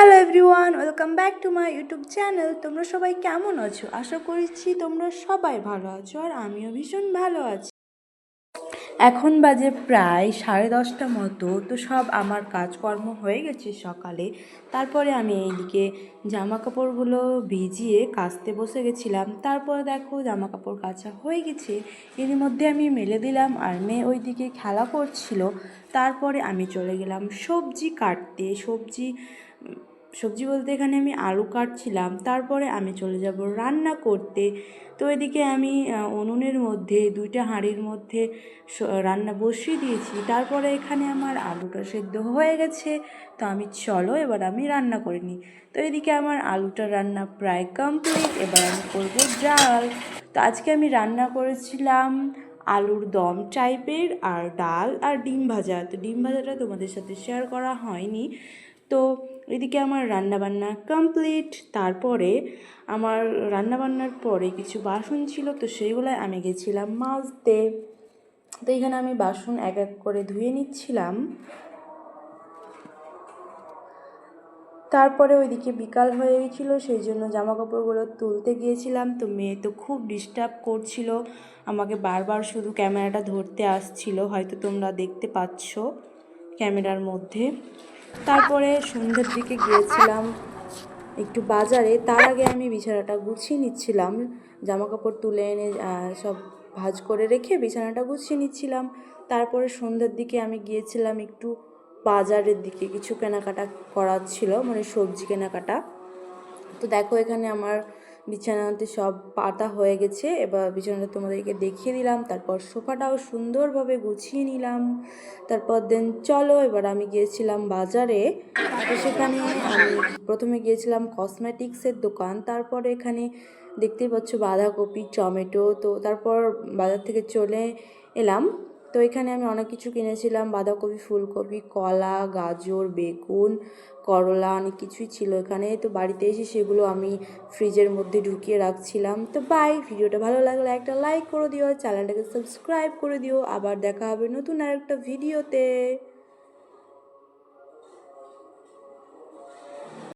Hello everyone, welcome back to my YouTube channel. তোমরা সবাই কেমন আছো? আশা করছি তোমরা সবাই ভালো আছো আর আমিও ভীষণ ভালো আছি। এখন বাজে প্রায় সাড়ে দশটা মতো, তো সব আমার কাজকর্ম হয়ে গেছে সকালে। তারপরে আমি এইদিকে জামা কাপড়গুলো ভিজিয়ে কাচতে বসে গেছিলাম। তারপরে দেখো জামা কাপড় কাচা হয়ে গেছে। এর মধ্যে আমি মেলে দিলাম আর মেয়ে ওইদিকে খেলা করছিল। তারপরে আমি চলে গেলাম সবজি কাটতে। সবজি সবজি বলতে এখানে আমি আলু কাটছিলাম, তারপরে আমি চলে যাব রান্না করতে। তো এদিকে আমি উনুনের মধ্যে, দুইটা হাঁড়ির মধ্যে রান্না বসিয়ে দিয়েছি। তারপরে এখানে আমার আলুটা সেদ্ধ হয়ে গেছে। তো আমি, চলো এবার আমি রান্না করে নিই। তো এদিকে আমার আলুটা রান্না প্রায় কমপ্লিট এবার আমি করব ডাল। তো আজকে আমি রান্না করেছিলাম আলুর দম টাইপের আর ডাল আর ডিম ভাজা। তো ডিম ভাজাটা তোমাদের সাথে শেয়ার করা হয়নি। তো এদিকে আমার রান্নাবান্না কমপ্লিট তারপরে আমার রান্নাবান্নার পরে কিছু বাসন ছিল, তো সেইগুলো আমি গেছিলাম মাজতে। তো এখানে আমি বাসন এক এক করে ধুয়ে নিচ্ছিলাম। তারপরে ওইদিকে বিকাল হয়ে গেছিল, সেই জন্য জামা কাপড়গুলো তুলতে গিয়েছিলাম। তো মেয়ে তো খুব ডিস্টার্ব করছিল, আমাকে বারবার শুধু ক্যামেরাটা ধরতে আসছিল, হয়তো তোমরা দেখতে পাচ্ছ ক্যামেরার মধ্যে। তারপরে সন্ধ্যের দিকে গিয়েছিলাম একটু বাজারে। তার আগে আমি বিছানাটা গুছিয়ে নিচ্ছিলাম জামা কাপড় তুলে এনে সব ভাঁজ করে রেখে বিছানাটা গুছিয়ে নিচ্ছিলাম। তারপরে সন্ধ্যের দিকে আমি গিয়েছিলাম একটু বাজারের দিকে, কিছু কেনাকাটা করার ছিল মানে সবজি কেনাকাটা। তো দেখো এখানে আমার বিছানাতে সব পাতা হয়ে গেছে। এবার বিছানাটা তোমাদেরকে দেখিয়ে দিলাম। তারপর সোফাটাও সুন্দরভাবে গুছিয়ে নিলাম। তারপর দেন চলো, এবার আমি গিয়েছিলাম বাজারে। সেখানে আমি প্রথমে গিয়েছিলাম কসমেটিক্সের দোকান। তারপর এখানে দেখতেই পাচ্ছ বাঁধাকপি, টমেটো, তো তারপর বাজার থেকে চলে এলাম। তো এখানে আমি অনেক কিছু কিনেছিলাম, বাঁধাকপি, ফুলকপি, কলা, গাজর, বেগুন, করলা অনেক কিছুই ছিল এখানে। তো বাড়িতে এসে সেগুলো আমি ফ্রিজের মধ্যে ঢুকিয়ে রাখছিলাম। তো বাই ভিডিওটা ভালো লাগলে একটা লাইক করে দিও চ্যানেলটাকে সাবস্ক্রাইব করে দিও। আবার দেখা হবে নতুন আরেকটা ভিডিওতে